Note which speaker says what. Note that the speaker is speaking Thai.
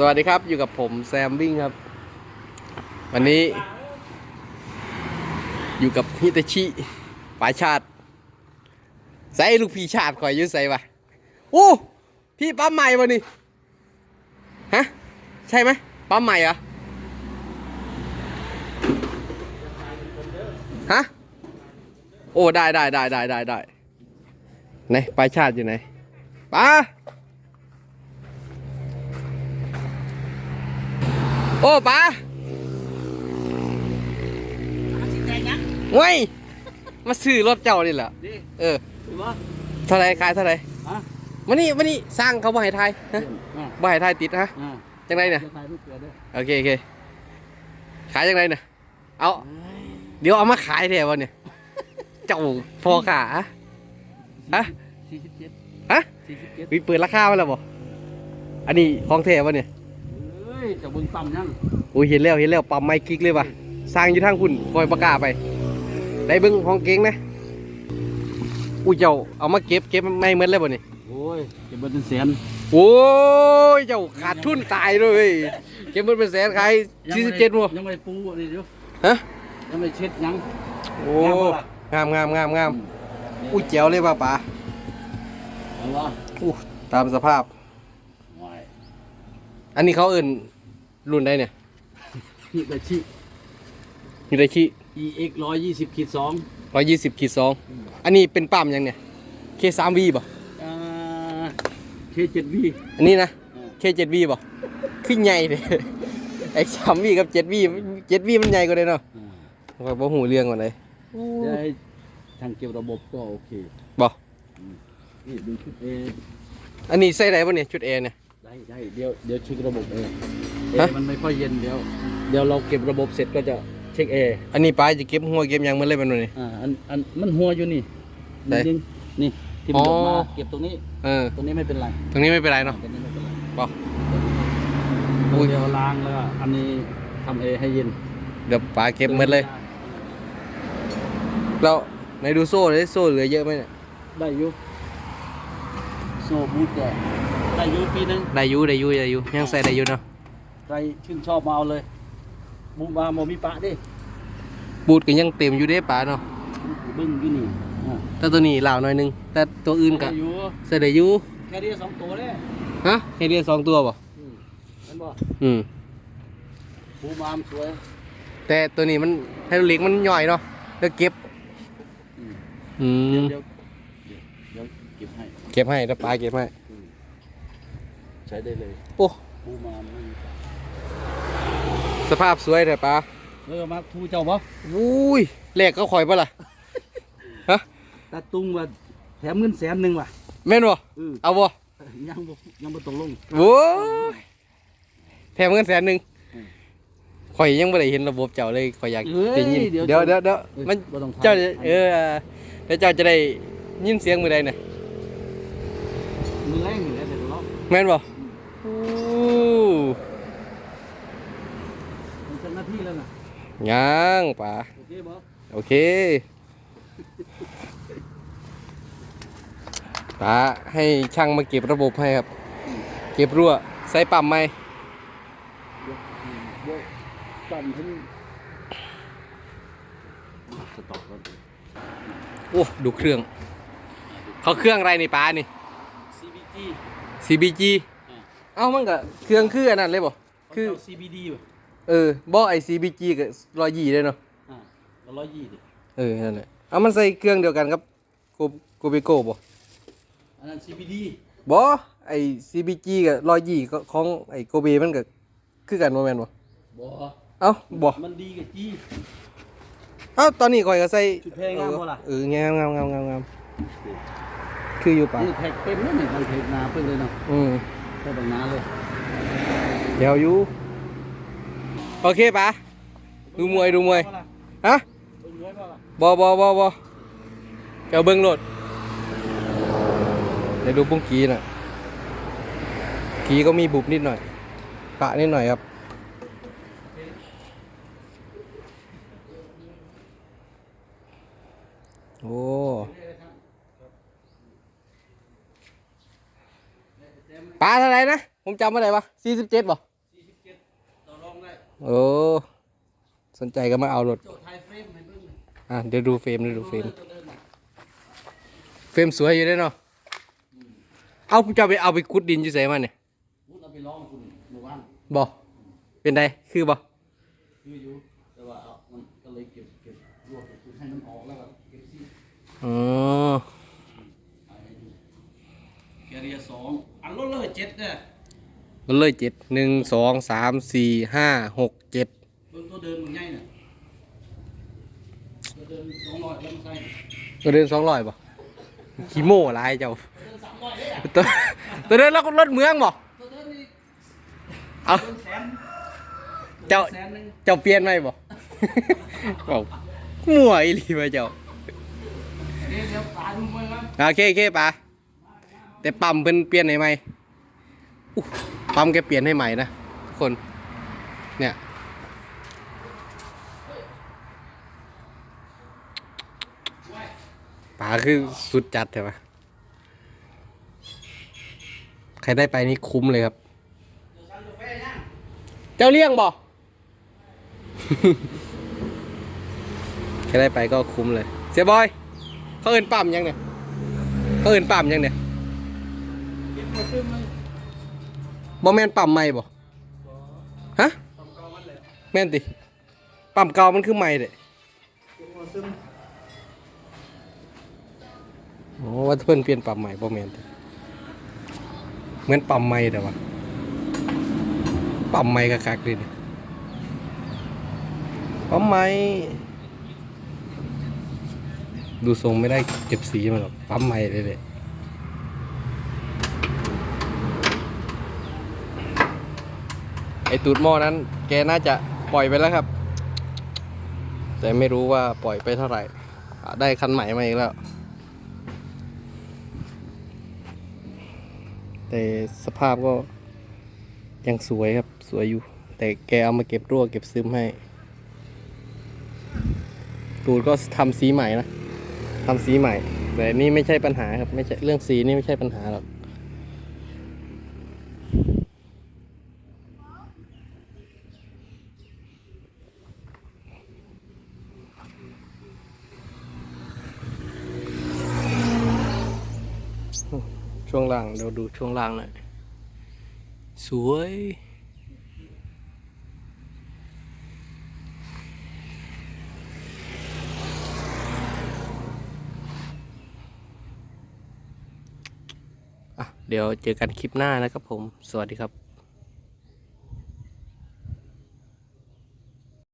Speaker 1: สวัสดีครับอยู่กับผมแซมวิ่งครับ วันนี้ อยู่กับฮิตาชิปายชาติใส่ลูกพี่ชาติคอยยืดใส่ปะโอ้พี่ปั๊มใหม่วะนี่ฮะใช่ไหมปั๊มใหม่เหรอฮะโอ้ได้ได้ได้ได้ได้ได้ไหนปลายชาติอยู่ไหนป้า โอ้ป้าเว้ยมาซื้อรถเจ้านี่แหละ
Speaker 2: ดิ
Speaker 1: เออ
Speaker 2: ถือว่า
Speaker 1: เท่าไรขายเท่าไร
Speaker 2: ฮะ
Speaker 1: วันนี้วันนี้สร้างเขาบ่ให้ไทยฮะ
Speaker 2: อ่า
Speaker 1: บ่ให้ไทยติดฮะ
Speaker 2: อ่า
Speaker 1: จังไรเนี่ย
Speaker 2: จะถ่ายรูปเกลือด้วย
Speaker 1: โอเคโอเคขายจังไรเนี่ยเอาเดี๋ยวเอามาขายแถวะเนี่ยเจ้าพอขาฮะฮะ
Speaker 2: สี่สิบเจ็ด
Speaker 1: ฮะ
Speaker 2: สี่สิบเจ็ด
Speaker 1: มีเปิดราคาไว้แล้วบ่อันนี้ของแถวะเนี่ย
Speaker 2: เฮ้ยจะเบึงต่ำยัง
Speaker 1: โอ้ยเห็นแล้วเห็นแล้วปั๊มไม้กิ๊กเลยว่ะสร้างอยู่ทางคุณคอยประกาศไป ได้เบิ้งห้องเก่งนะอุ้ยเจ้าเอามาเก็บเก็บไม่เหมือนเลยบ่นี่
Speaker 2: โอ้ยจะเบิดเป็นแสน
Speaker 1: โอ้ยเจ้าขาดทุนตายเลยเก็บมันเป็นแสนขายสี่สิบเจ็ดมัว
Speaker 2: ยังไม่ได้ปูอันนี้เดี๋ยว
Speaker 1: ฮะ
Speaker 2: ยังไม่เช็ดยัง
Speaker 1: โอ้
Speaker 2: งามปะล่ะ
Speaker 1: งามงามงามงามอุ้ยเจ๋วเลยป่ะป๋า
Speaker 2: เอาวะ
Speaker 1: อู้ตามสภาพ
Speaker 2: ไว้
Speaker 1: อันนี้เขาเอิ่น รุ่นใดเนี่ย
Speaker 2: ฮิตาชิ
Speaker 1: อยู่ในขี้
Speaker 2: EX ร้อยยี่สิบขีดสอง
Speaker 1: ร้อยยี่สิบขีดสองอันนี้เป็นปั๊มยังเนี่ยเคสามวีป่ะ
Speaker 2: อ่าเคเจ็ดวี
Speaker 1: อันนี้นะเคเจ็ดวีป่ะขึ้นใหญ่เลยไอ้สามวีกับเจ็ดวีเจ็ดวีมันใหญ่กว่าเลยเนาะข้อยบ่หูเรื่องกว่าเลย
Speaker 2: จะให้ทางเกี่ยวระบบก็โอเค
Speaker 1: บ่
Speaker 2: นี่ดูชุดเอ
Speaker 1: อันนี้ใส่ไหนบ่เนี่ยชุดเอเนี่ย
Speaker 2: ได้ได้เดี๋ยวเดี๋ยวเช็คระบบเอ เอ
Speaker 1: ฮะ
Speaker 2: มันไม่ค่อยเย็นเดี๋ยว เดี๋ยวเราเก็บระบบเสร็จก็จะเช็คเอ
Speaker 1: อันนี้ป้าจะเก็บหัวเก็บหยังมันเลยมันนี่
Speaker 2: อ่าอันอันมันหัวอยู่นี่
Speaker 1: ไหน
Speaker 2: จริงๆนี่ที่มัน
Speaker 1: อ๋อ
Speaker 2: หยดมาเก็บตรงนี้
Speaker 1: เออ
Speaker 2: ตรงนี้ไม่เป็นไร
Speaker 1: ตรงนี้ไม่เป็นไรเนาะ
Speaker 2: ตรงนี้ไม่เป็นไร
Speaker 1: บ่อุ้ย
Speaker 2: เดี๋ยวล้างแล้วก็อันนี้ทำเอให้เย็น
Speaker 1: เดี๋ยวป้าเก็บหมดเลยแล้วไหนดูโซ่เลยโซ่เหลือเยอะไหมเนี่ย
Speaker 2: ได้อยู่โซ่บูทก็ได้อยู่ปีหนึง
Speaker 1: ได้อยูได้อยูได้อยูยังใส่ได้อยูเนาะ
Speaker 2: ใครชื่นชอบมาเอาเลยบูมมาโมมีปะดิ
Speaker 1: บูดก็ยังเต็มอยู่เด้ป้าเนาะ
Speaker 2: บึ้งอยู่นี่อ่า
Speaker 1: แต่ตัวนี้ลาวหน่อยหนึง แต่ตัวอื่นก็
Speaker 2: ได้อยู่
Speaker 1: ใส่ได้อยู
Speaker 2: แค่นี้สองตัวเลย
Speaker 1: ฮะให้เรียนสองตัวบ่
Speaker 2: อืมเห็นบ่
Speaker 1: อืม
Speaker 2: บูมามสวย
Speaker 1: แต่ตัวนี้มันไฮดรอลิกมันย่อยเนาะแล้วเก็บ
Speaker 2: อืม
Speaker 1: อื
Speaker 2: เดี๋ยว
Speaker 1: ม
Speaker 2: เดี๋ยวเดี๋ยวเดี๋ยวเก็บให้
Speaker 1: เก็บให้ถ้าป้าเก็บให้
Speaker 2: ใช้ได้เลย
Speaker 1: โอ้
Speaker 2: บูมามไม่มีปะ
Speaker 1: สภาพสวยเลยป้า
Speaker 2: เออมาทูเจ้าบ่
Speaker 1: อุ้ยแลกก็ข่อยปะล่ะฮะ
Speaker 2: ตาตุ้งว่าแถมเงินแสนหนึ่งว่ะ
Speaker 1: แม่นบ่
Speaker 2: เออ
Speaker 1: เอาบ่
Speaker 2: ยังบ่ยังบ่ตกลง
Speaker 1: โว้ยแถมเงินแสนหนึ่ง
Speaker 2: อืม
Speaker 1: ข่อยยังไม่ได้เห็นระบบเจ้าเลยข่อยอยาก
Speaker 2: เอ้ย
Speaker 1: ได้ยิน
Speaker 2: เดี๋ยว
Speaker 1: เดี๋ยวเดี๋ยวเดี๋ยว
Speaker 2: เอ้ย
Speaker 1: มัน
Speaker 2: บ่ต้องทำ
Speaker 1: เจ้าจะเออแล้วเจ้าจะได้ยินเสียงมือใดเนี่ย
Speaker 2: มือแรงอยู่แล้วเดี๋ยวเรา
Speaker 1: แม่นบ่อู้
Speaker 2: มันเป็นหน้าที่แล้วนะ
Speaker 1: ยังป่า
Speaker 2: โอเคบ่
Speaker 1: โอเคป่าให้ช่างมาเก็บระบบให้ครับ เก็บรั่ว ใส่ปั๊มไหม
Speaker 2: เดี๋ยวอืมเดี๋ยวปั่นถึงสต็อกก่อน
Speaker 1: โอ้ดูเครื่อง เขาเครื่องอะไรในป้านี่
Speaker 2: CBG
Speaker 1: CBG
Speaker 2: อ่า
Speaker 1: เอ้ามันก็เครื่องคืออันนั้นเลยบ่คือ
Speaker 2: เขาเจ้า CBD ป่ะ
Speaker 1: เออบ่ไอ CBG กับรอยยี่เลยเนาะ
Speaker 2: อ่าร้อยยี่ดิ
Speaker 1: เออนั่นแหละเอามันใส่เครื่องเดียวกันกับโกโกเบโก้บ่
Speaker 2: อันนั้น CBD
Speaker 1: บ่ไอ CBG กับรอยยี่ของไอโกเบมันก็คือกันบ่แม่นบ่
Speaker 2: บ่
Speaker 1: เอ้าบ่
Speaker 2: มันดีกับจี
Speaker 1: เอ้าตอนนี้ข่อยก็ใส่
Speaker 2: ชุดแพงงามบ่ล่ะ
Speaker 1: เอองามงามงามงามงามคืออยู่ป่ะ
Speaker 2: นี่แท็กเต็มแล้วนี่มันเทกนาเพิ่งเลยเนาะ
Speaker 1: อืม
Speaker 2: แค่บางนาเลย
Speaker 1: เดี๋ยวอยู่ โอเคปะดูมวยดูมวยฮะ
Speaker 2: บ
Speaker 1: อบอบอบอเจ้าเบิ้งโหลดเดี๋ยวดูปุ้งกีน่ะกีก็มีบุบนิดหน่อยปะนิดหน่อยครับโอ้ปลาเท่าไหรนะ ผมจำไม่ได้ปะสี่สิบเจ็ดบ่ โอ้สนใจก็มาเอารถ
Speaker 2: โจทย์ไทยเฟรมให้เบิ่งหน่อย
Speaker 1: อะเดี๋ยวดูเฟรมเดี๋ยวดูเฟรม
Speaker 2: ตัวเดินน่ะ
Speaker 1: เฟรมสวยอยู่เด้เนาะเอาจะไปเอาไปคุดดินอยู่ไสมาเนี่ย
Speaker 2: พูดเอาไปลองคุณเมื่อวาน
Speaker 1: บ่เป็นไดคือบ่
Speaker 2: คืออยู่แต่ว่าเอามันก็เลยเก็บเก็บรวบคือให้มันออกแล้วก็เก็บซี่
Speaker 1: อ๋อ
Speaker 2: แกเรียสองอันลดเลยเจ็ดเนี่ย
Speaker 1: มันเลยเจ็ดหนึ่งสองสามสี่ห้าหกเจ็ด
Speaker 2: เบิ่งตัวเดินมันง่ายน่ะตัวเดินสองร้อยแล้วมันใส่
Speaker 1: ตัวเดินสองร้อยบ่ขี้โม่หลายเจ้า
Speaker 2: ตัวเดินสามร้อยเลยอะ
Speaker 1: ตัวตัวเดินแล้วก็รถเมืองบ่
Speaker 2: ตัวเดินนี่
Speaker 1: เอา
Speaker 2: เดินแสน
Speaker 1: เจ้า
Speaker 2: แสนหนึ่ง
Speaker 1: เจ้าเปลี่ยนไหมบ่ บอกมั่วอีหลีไปเจ้า
Speaker 2: เดี๋ยวเดี๋ยวตาดูมั้ยครับ
Speaker 1: โอเคโอเคปะแต่ปั๊มเพิ่นเปลี่ยนให้ใหม่อู้ ปั๊มแกเปลี่ยนให้ใหม่นะทุกคน เนี่ยป๋าคือสุดจัดใช่ปะใครได้ไปนี่คุ้มเลยครับ เจ้าเลี้ยงบ่ใครได้ไปก็คุ้มเลย เสียบอย เขาเอินปั๊มยังเนี่ยเขาเอินปั๊มยังเนี่ย
Speaker 2: บ่
Speaker 1: แม่นปั๊มใหม่บ่ฮะ
Speaker 2: ทำเกามันแหละ
Speaker 1: แม่นติปั๊มเก่ามันคือใหม่เด้
Speaker 2: เก็บมาซื้อ
Speaker 1: โอ้ว่าเพิ่นเปลี่ยนปั๊มใหม่บ่แม่นติเหมือนปั๊มใหม่แต่ว่าปั๊มใหม่คักๆเลยนี่ปั๊มใหม่ดูทรงไม่ได้เก็บสีมันหรอกปั๊มใหม่เลยเด้ ไอตูดหม้อนั้น แกน่าจะปล่อยไปแล้วครับ แต่ไม่รู้ว่าปล่อยไปเท่าไหร่ ได้คันใหม่มาอีกแล้ว แต่สภาพก็ยังสวยครับสวยอยู่ แต่แกเอามาเก็บรั่วเก็บซึมให้ ตูดก็ทำสีใหม่นะทำสีใหม่ แต่นี่ไม่ใช่ปัญหาครับไม่ใช่เรื่องสีนี่ไม่ใช่ปัญหาหรอก ช่วงล่างเราดูช่วงล่างหน่อยสวยอะเดี๋ยวเจอกันคลิปหน้านะครับผม สวัสดีครับ